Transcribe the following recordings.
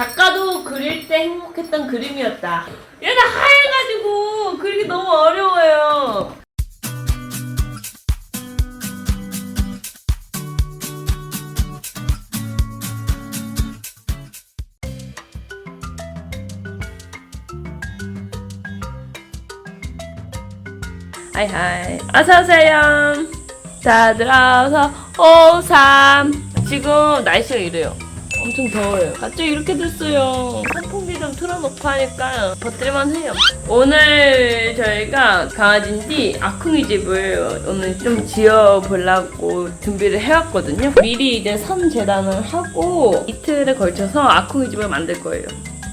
작가도 그릴 때 행복했던 그림이었다. 얘는 하얘가지고 그리기 너무 어려워요. 하이하이 어서오세요 자 들어서 오삼 지금 날씨가 이래요 엄청 더워요. 갑자기 이렇게 됐어요. 선풍기 좀 틀어놓고 하니까 버틸만 해요. 오늘 저희가 강아지인지 아쿵이 집을 오늘 좀 지어보려고 준비를 해왔거든요. 미리 이제 선 재단을 하고 이틀에 걸쳐서 아쿵이 집을 만들 거예요.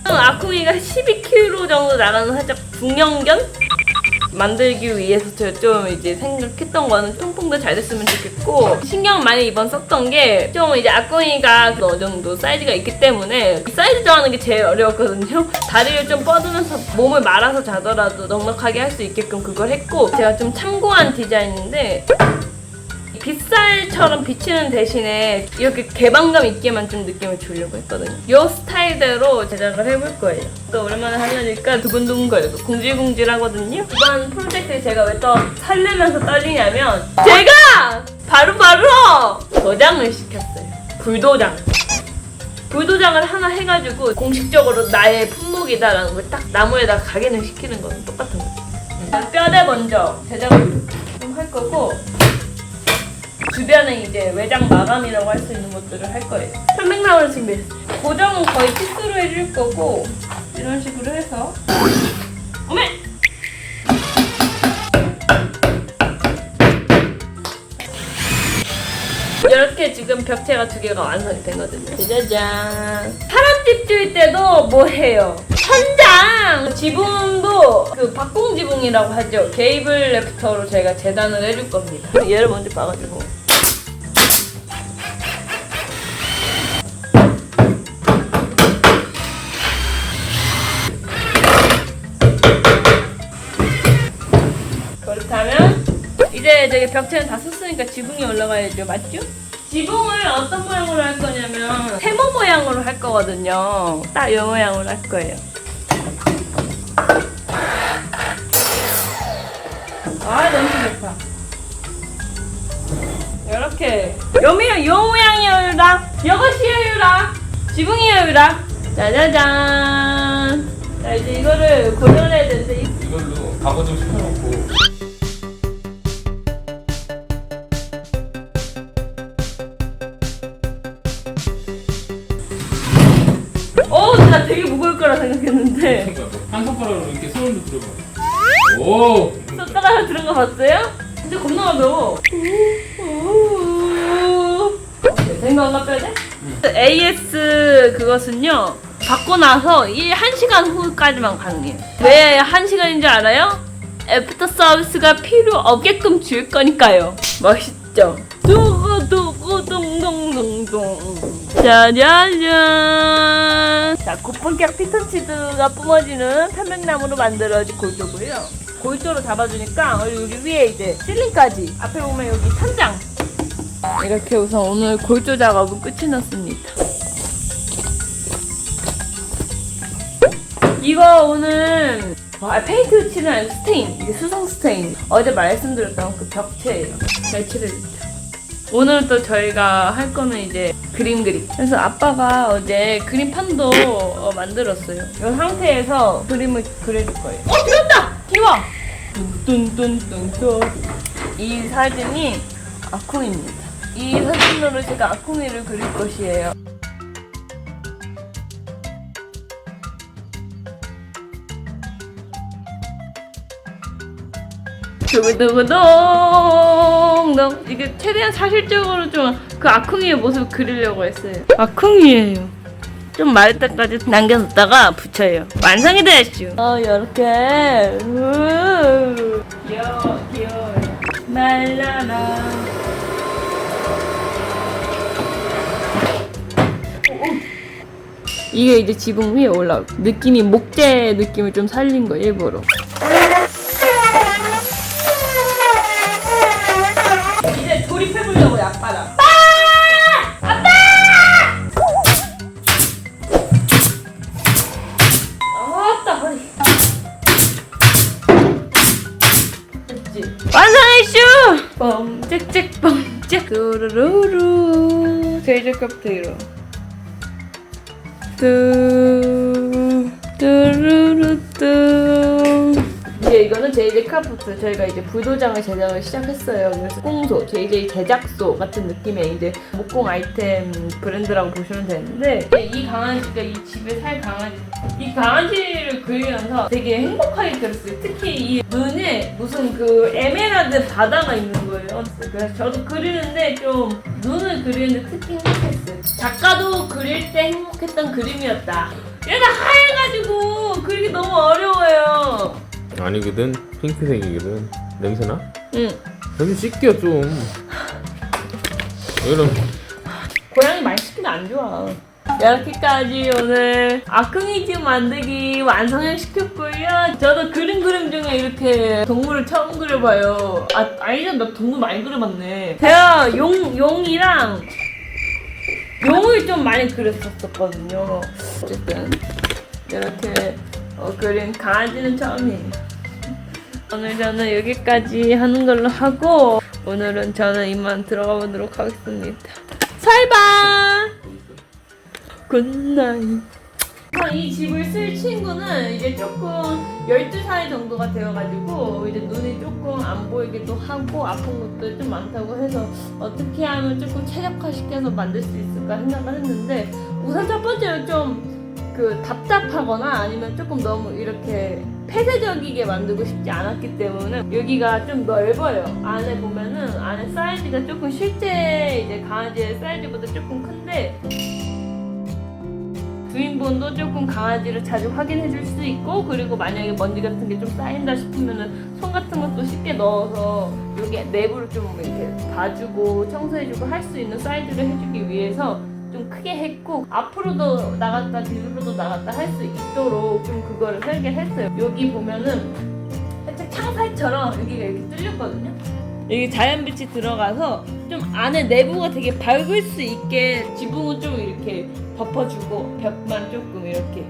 아쿵이가 12kg 정도 나가는 살짝 중형견? 만들기 위해서 제가 좀 이제 생각했던 거는 통풍도 잘 됐으면 좋겠고 신경 많이 이번 썼던 게 좀 이제 아꾸이가 어느 정도 사이즈가 있기 때문에 사이즈 정하는 게 제일 어려웠거든요. 다리를 좀 뻗으면서 몸을 말아서 자더라도 넉넉하게 할 수 있게끔 그걸 했고 제가 좀 참고한 디자인인데 빗살처럼 비치는 대신에 이렇게 개방감 있게만 좀 느낌을 주려고 했거든요. 이 스타일대로 제작을 해볼 거예요. 또 오랜만에 하려니까 두근두근거리고 궁질궁질하거든요. 이번 프로젝트에 제가 왜 또 설레면서 떨리냐면 제가 바로 바로 도장을 시켰어요. 불도장. 불도장을 하나 해가지고 공식적으로 나의 품목이다라는 걸 딱 나무에다 각인을 시키는 거는 똑같은 거죠. 뼈대 먼저 제작을 좀 할 거고 주변에 이제 외장 마감이라고 할 수 있는 것들을 할 거예요. 편백나무를 준비했어요. 고정은 거의 피스로 해줄 거고 이런 식으로 해서 어메! 이렇게 지금 벽체가 두 개가 완성이 되거든요. 짜잔. 사람집 줄 때도 뭐 해요? 천장! 지붕도 그 박공 지붕이라고 하죠. 게이블 래프터로 제가 재단을 해줄 겁니다. 얘를 먼저 봐가지고. 이제 저기 벽체는 다 썼으니까 지붕이 올라가야죠. 맞죠? 지붕을 어떤 모양으로 할 거냐면 세모 모양으로 할 거거든요. 딱이 모양으로 할 거예요. 아 너무 좋다. 이렇게. 요 모양 요 모양이어라. 이것이어라. 지붕이어라. 짜자잔. 자 이제 이거를 고정해야 되는데 이- 이걸로 가구 좀 시켜놓고 되게 무거울 거라 생각했는데 한 손가락으로 이렇게 손을 들어봐. 오! 하나 들은 거 봤어요? 진짜 겁나 가벼워. 생각나 빼야 돼? AS 그것은요 받고 나서 이 1시간 후까지만 가능해요. 왜 1시간인 줄 알아요? 애프터 서비스가 필요 없게끔 줄 거니까요. 멋있죠? 두구두구둥 둥둥둥 짜자잔. 자 고품격 피톤치드가 뿜어지는 편백나무로 만들어진 골조고요. 골조로 잡아주니까 여기 위에 이제 실링까지 앞에 보면 여기 천장. 이렇게 우선 오늘 골조 작업은 끝이 났습니다. 이거 오늘 와, 페인트 칠은 아니고 스테인. 이게 수성 스테인. 어제 말씀드렸던 그 벽체예요. 잘 칠해줬죠 오늘 또 저희가 할 거는 이제 그림 그리. 그래서 아빠가 어제 그림판도 어, 만들었어요. 이 상태에서 그림을 그려줄 거예요. 어, 들었다! 이리 와! 뚠뚠뚠뚠. 이 사진이 아쿵입니다. 이 사진으로 제가 아쿵이를 그릴 것이에요. 두구두구동동. 이게 최대한 사실적으로 좀 그 아쿵이의 모습을 그리려고 했어요. 아쿵이에요. 좀 마를 때까지 남겨뒀다가 붙여요. 완성이 됐죠 어 이렇게. 우. 귀여워 귀여워 날라라. 이게 이제 지붕 위에 올라오고 느낌이 목재 느낌을 좀 살린 거 일부러 뚜루루루. 제이제 칵테일로. 뚜 뚜루루 뚜 이거는 JJ 크라프트 저희가 이제 불도장을 제작을 시작했어요. 그래서 꽁소, JJ 제작소 같은 느낌의 이제 목공 아이템 브랜드라고 보시면 되는데 이 강아지가 이 집에 살 강아지 이 강아지를 그리면서 되게 행복하게 그렸어요. 특히 이 눈에 무슨 그 에메랄드 바다가 있는 거예요. 그래서 저도 그리는데 좀 눈을 그리는데 특히 행복했어요. 작가도 그릴 때 행복했던 그림이었다. 얘가 하얘가지고 그리기 너무 어려워요. 아니거든 핑크색이거든 냄새나? 응. 좀 씻겨 좀 이런 고양이 많이 시키면 안 좋아. 이렇게까지 오늘 아크미즘 만들기 완성을 시켰고요. 저도 그림 그림 중에 이렇게 동물을 처음 그려봐요. 아, 아니죠. 나 동물 많이 그려봤네. 제가 용, 용이랑 용을 좀 많이 그렸었거든요. 어쨌든 이렇게 어, 그린 강아지는 처음이에요. 오늘 저는 여기까지 하는 걸로 하고 오늘은 저는 이만 들어가 보도록 하겠습니다. 살바 굿나잇 이 집을 쓸 친구는 이제 조금 12살 정도가 되어가지고 이제 눈이 조금 안 보이기도 하고 아픈 것도 좀 많다고 해서 어떻게 하면 조금 최적화시켜서 만들 수 있을까 생각을 했는데 우선 첫 번째는 좀 그 답답하거나 아니면 조금 너무 이렇게 폐쇄적이게 만들고 싶지 않았기 때문에 여기가 좀 넓어요. 안에 보면은 안에 사이즈가 조금 실제 이제 강아지의 사이즈보다 조금 큰데 주인분도 조금 강아지를 자주 확인해 줄 수 있고 그리고 만약에 먼지 같은 게 좀 쌓인다 싶으면은 손 같은 것도 쉽게 넣어서 여기 내부를 좀 이렇게 봐주고 청소해 주고 할 수 있는 사이즈를 해주기 위해서 좀 크게 했고 앞으로도 나갔다 뒤로도 나갔다 할 수 있도록 좀 그거를 설계를 했어요. 여기 보면은 살짝 창살처럼 여기가 이렇게 뚫렸거든요. 여기 자연빛이 들어가서 좀 안에 내부가 되게 밝을 수 있게 지붕을 좀 이렇게 덮어주고 벽만 조금 이렇게